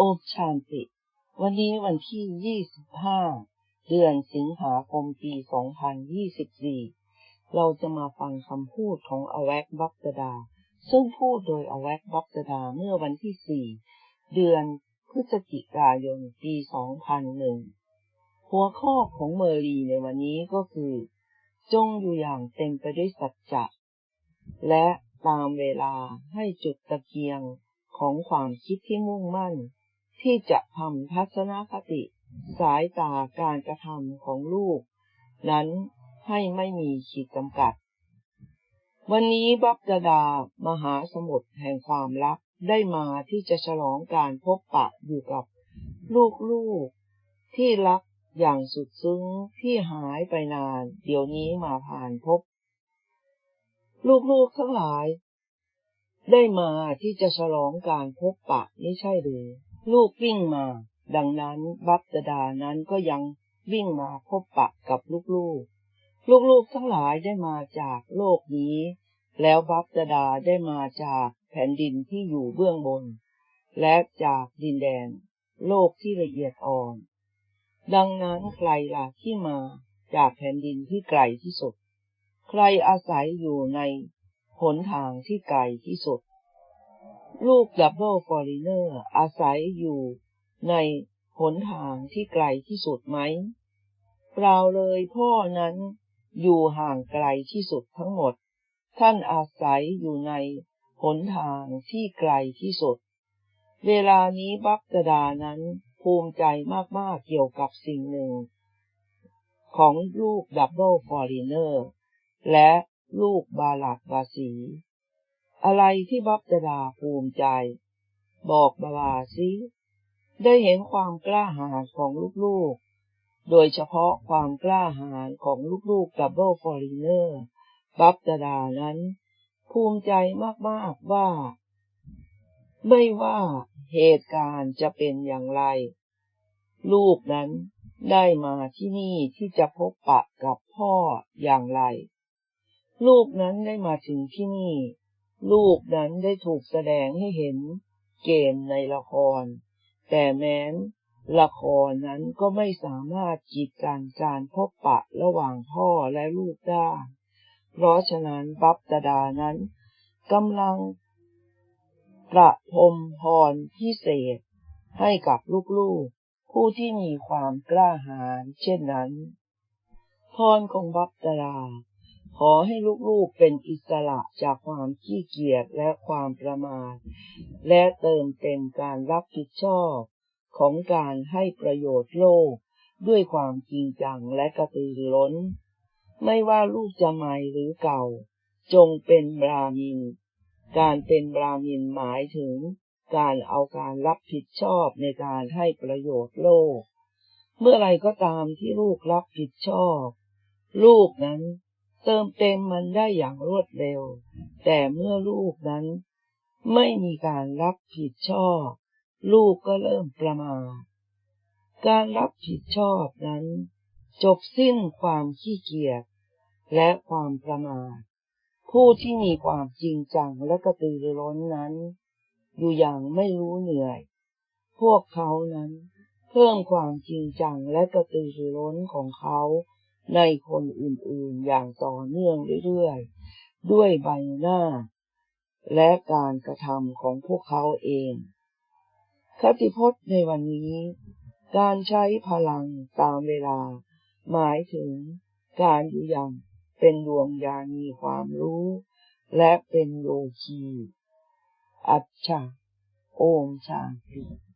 โอชานติ วันนี้วันที่ 25 เดือนสิงหาคมปี 2024 เราจะมาฟังคำพูดของอแวกบักตดา ซึ่งพูดโดยอแวกบักตดาเมื่อวันที่ 4 เดือนพฤศจิกายนปี 2001 หัวข้อของเมอรีในวันนี้ก็คือ จงอยู่อย่างเต็มไปด้วยสัจจะและตามเวลาให้จุดตะเกียงของความคิดที่มุ่งมั่น ที่จะทำทัศนคติ สายตาการกระทำของลูก นั้นให้ไม่มีขีดจำกัด วันนี้บับดาดามหาสมุทรแห่งความรักได้มาที่จะฉลองการพบปะอยู่กับลูกๆ ที่รักอย่างสุดซึ้งที่หายไปนาน เดี๋ยวนี้มาผ่านพบ ลูกๆทั้งหลาย ได้มาที่จะฉลองการพบปะไม่ใช่หรือ ลูกวิ่งมา ดังนั้นบัพตดานั้นก็ยังวิ่งมาพบปะกับลูกๆ ลูกๆทั้งหลายได้มาจากโลกนี้ แล้วบัพตดาได้มาจากแผ่นดินที่อยู่เบื้องบน และจากดินแดน โลกที่ละเอียดอ่อน ดังนั้นใครล่ะที่มาจากแผ่นดินที่ไกลที่สุด ใครอาศัยอยู่ในหนทางที่ไกลที่สุด ลูกดับเบิลฟอร์ริเนอร์ อาศัยอยู่ในหนทางที่ไกลที่สุดไหม เปล่าเลยพ่อนั้นอยู่ห่างไกลที่สุดทั้งหมด ท่านอาศัยอยู่ในหนทางที่ไกลที่สุด เวลานี้บักดานั้นภูมิใจมาก ๆ เกี่ยวกับสิ่งหนึ่ง ของลูกดับเบิลฟอร์ริเนอร์ และลูกบาลักบาสี อะไรที่บับดาภูมิใจ บอกบาบาซิได้เห็นความกล้าหาญของลูกๆ โดยเฉพาะความกล้าหาญของลูกๆดับเบิลฟอร์ริเนอร์บับดานั้น ภูมิใจมากๆว่า ไม่ว่าเหตุการณ์จะเป็นอย่างไร ลูกนั้นได้มาที่นี่ที่จะพบปะกับพ่ออย่างไร ลูกนั้นได้มาถึงที่นี่ ลูกนั้นได้ถูกแสดงให้เห็นเกมในละคร แต่แม้นละครนั้นก็ไม่สามารถกีดกันการพบปะระหว่างพ่อและลูกได้ เพราะฉะนั้นบัพตดานั้นกำลังประพรมพรพิเศษให้กับลูกๆ ผู้ที่มีความกล้าหาญเช่นนั้น พรของบัพตดา ขอให้ลูกๆเป็นอิสระจากความขี้เกียจและความประมาท และเติมเต็มการรับผิดชอบของการให้ประโยชน์โลกด้วยความจริงจังและกระตือรือร้น ไม่ว่าลูกจะใหม่หรือเก่า จงเป็นบรามิน การเป็นบรามินหมายถึง การเอาการรับผิดชอบในการให้ประโยชน์โลก เมื่อไรก็ตามที่ลูกรับผิดชอบ ลูกนั้น เติมเต็มมันได้อย่างรวดเร็ว แต่เมื่อลูกนั้น ไม่มีการรับผิดชอบ ลูกก็เริ่มประมาทการรับผิดชอบนั้น จบสิ้นความขี้เกียจและความประมาทผู้ที่มีความจริงจังและกระตือรือร้นนั้น อยู่อย่างไม่รู้เหนื่อย พวกเขานั้น เพิ่มความจริงจังและกระตือรือร้นของเขา ในคนอื่นๆอย่างต่อเนื่องเรื่อยๆ ด้วยใบหน้า และการกระทำของพวกเขาเอง คติพจน์ในวันนี้ การใช้พลังตามเวลา หมายถึงการอยู่อย่างเป็นดวงยานมีความรู้ และเป็นโลคี อัจฉาโอมชาติ